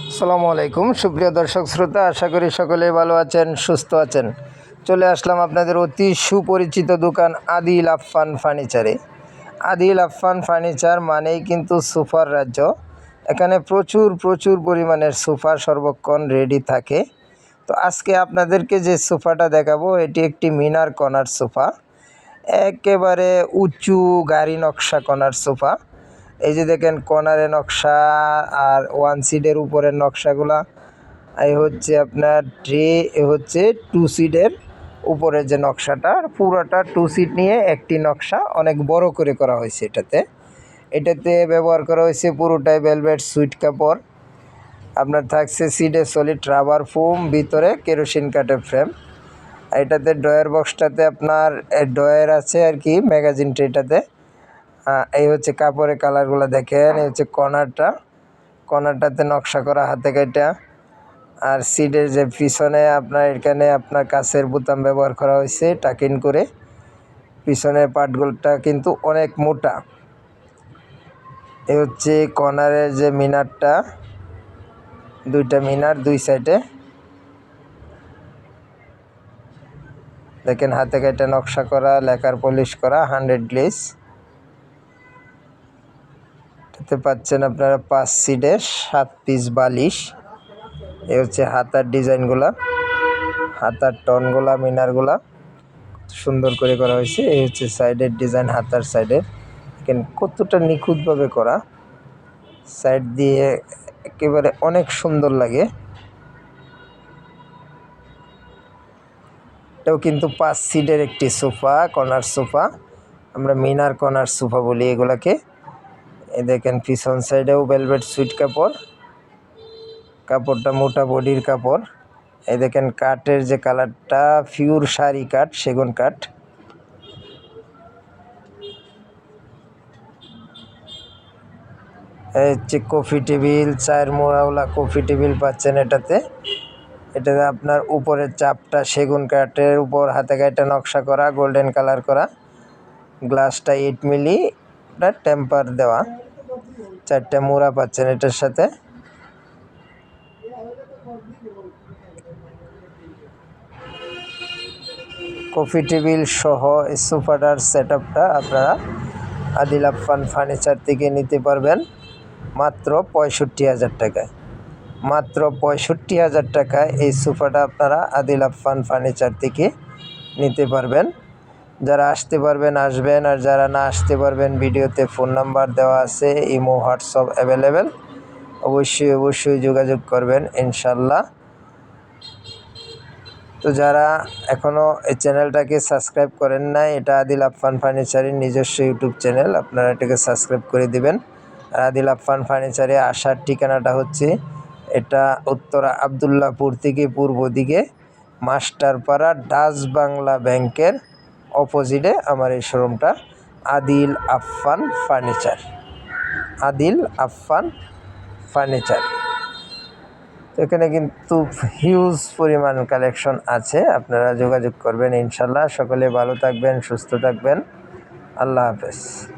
আসসালামু আলাইকুম। সুপ্রিয় দর্শক, শ্রোতা, আশা করি সকলে ভালো আছেন, সুস্থ আছেন। চলে আসলাম আপনাদের অতি সুপরিচিত দোকান আদিল আফফান ফার্নিচারে। আদিল আফফান ফার্নিচার মানেই কিন্তু সুফার রাজ্য। এখানে প্রচুর প্রচুর পরিমাণের সোফা সর্বক্ষণ রেডি থাকে। তো আজকে আপনাদেরকে যে সোফাটা দেখাবো, এটি একটি মিনার কর্নার সোফা। একেবারে উঁচু গাড়ি নকশা কর্নার সোফা। এই যে দেখেন কর্নারে নকশা আর ওয়ান সিডের উপরের নকশাগুলা। এই হচ্ছে আপনার ট্রে হচ্ছে টু সিডের উপরের যে নকশাটা। পুরোটা টু সিট নিয়ে একটি নকশা অনেক বড় করে করা হয়েছে এটাতে। এটাতে ব্যবহার করা হয়েছে পুরোটাই ভেলভেট সুইট কাপড়। আপনার থাকছে সিডে সলিড রাবার ফোম ভিতরে কেরোসিন কাঠের ফ্রেম এটাতে ড্রয়ার বক্সটাতে আপনার ড্রয়ার আছে আর কি ম্যাগাজিন ট্রেটাতে এই হচ্ছে কাপড়ের কালারগুলো দেখেন, এই হচ্ছে কর্নারটা। কর্নারটাতে নকশা করা, হাতে কাটা আর সিটের যে পিছনে আপনার, এখানে আপনার কাছের বোতাম ব্যবহার করা হয়েছে, টাকিন করে। পিছনের পার্টগুলোটা কিন্তু অনেক মোটা। এই হচ্ছে কর্নারের যে মিনারটা, দুইটা মিনার দুই সাইডে। দেখেন, হাতে কাটা নকশা করা লেখার পলিশ করা, হান্ড্রেড গ্লেস। এটাতে পাচ্ছেন আপনারা পাঁচ সিটে সাত পিস বালিশ। এ হচ্ছে হাতার ডিজাইনগুলা, হাতার টনগুলা মিনারগুলা। সুন্দর করে করা হয়েছে। এই হচ্ছে সাইডের ডিজাইন, হাতার সাইডের। দেখেন কতটা নিখুঁতভাবে করা। সাইড দিয়ে একেবারে অনেক সুন্দর লাগে। এটাও কিন্তু পাঁচ সিটের একটি সোফা, কর্নার সোফা। আমরা মিনার কর্নার সোফা বলি এগুলাকে। এ দেখেন পিছন সাইডেও ভেলভেট সুইট কাপড়, কাপড়টা মোটা বডির কাপড়। এই দেখেন কাঠের যে কালারটা পিওর শাড়ি কাঠ, সেগুন এই হচ্ছে কফি টেবিল চায়ের মোড়াওলা কফি টেবিল পাচ্ছেন এটাতে। এটাতে আপনার উপরের চাপটা সেগুন কাঠের উপর, হাতে গাইটা নকশা করা গোল্ডেন কালার করা। গ্লাসটা এইট মিলি টেম্পার দেওয়া। চারটে মোড়া পাচ্ছেন এটার সাথে। কফি টেবিল সহ এই সোফাটার সেট আপটা আপনারা আদিল আফফান ফার্নিচার থেকে নিতে পারবেন মাত্র পঁয়ষট্টি হাজার টাকায়। মাত্র পঁয়ষট্টি হাজার টাকায় এই সোফাটা আপনারা আদিল আফফান ফার্নিচার থেকে নিতে পারবেন। যারা আসতে পারবেন, আসবেন। আর যারা না আসতে পারবেন, ভিডিওতে ফোন নাম্বার দেওয়া আছে, ইমো, হোয়াটসঅ্যাপ অ্যাভেলেবেল অবশ্যই অবশ্যই যোগাযোগ করবেন ইনশাল্লাহ তো যারা এখনও এই চ্যানেলটাকে সাবস্ক্রাইব করেন নাই, এটা আদিল আফফান ফার্নিচারের নিজস্ব ইউটিউব চ্যানেল, আপনারা এটাকে সাবস্ক্রাইব করে দিবেন। আর আদিল আফফান ফার্নিচারে আসার ঠিকানাটা হচ্ছে, এটা উত্তরা আবদুল্লাপুর থেকে পূর্ব দিকে, মাস্টারপাড়া, ডাচ বাংলা ব্যাংকের অপোজিটে আমার এই শোরুমটা, আদিল আফফান ফার্নিচার। আদিল আফফান ফার্নিচার। তো এখানে কিন্তু হিউজ পরিমাণ কালেকশন আছে, আপনারা যোগাযোগ করবেন ইনশাল্লাহ। সকলে ভালো থাকবেন, সুস্থ থাকবেন। আল্লাহ হাফেজ।